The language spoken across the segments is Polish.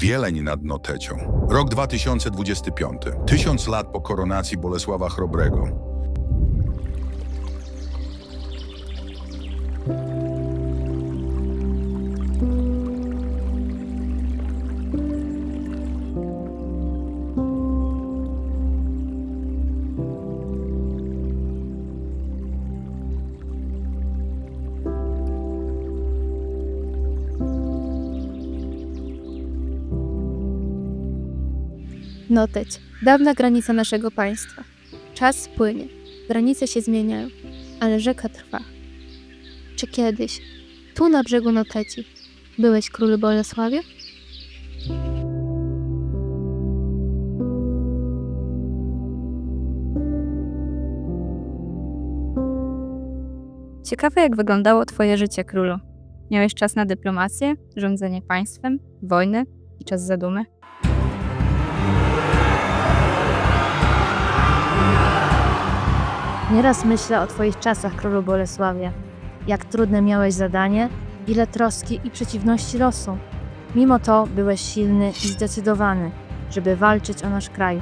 Wieleń nad Notecią. Rok 2025. Tysiąc lat po koronacji Bolesława Chrobrego. Noteć, dawna granica naszego państwa. Czas płynie, granice się zmieniają, ale rzeka trwa. Czy kiedyś, tu na brzegu Noteci, byłeś król Bolesławie? Ciekawe, jak wyglądało Twoje życie, królu. Miałeś czas na dyplomację, rządzenie państwem, wojnę i czas zadumy? Nieraz myślę o Twoich czasach, królu Bolesławie. Jak trudne miałeś zadanie, ile troski i przeciwności losu. Mimo to byłeś silny i zdecydowany, żeby walczyć o nasz kraj.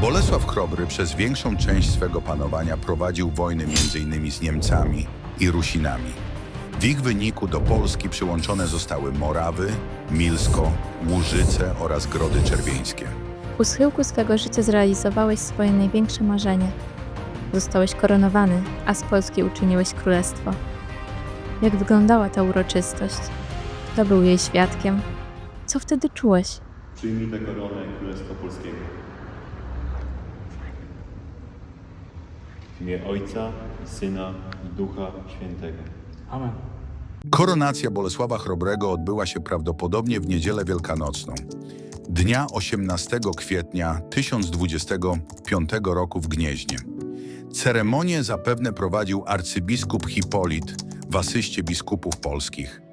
Bolesław Chrobry przez większą część swego panowania prowadził wojny m.in. z Niemcami i Rusinami. W ich wyniku do Polski przyłączone zostały Morawy, Milsko, Łużyce oraz Grody Czerwieńskie. U schyłku swego życia zrealizowałeś swoje największe marzenie. Zostałeś koronowany, a z Polski uczyniłeś królestwo. Jak wyglądała ta uroczystość? Kto był jej świadkiem? Co wtedy czułeś? Przyjmij tę koronę Królestwa Polskiego. W imię Ojca, i Syna, i Ducha Świętego. Amen. Koronacja Bolesława Chrobrego odbyła się prawdopodobnie w niedzielę wielkanocną, dnia 18 kwietnia 1025 roku w Gnieźnie. Ceremonię zapewne prowadził arcybiskup Hipolit w asyście biskupów polskich.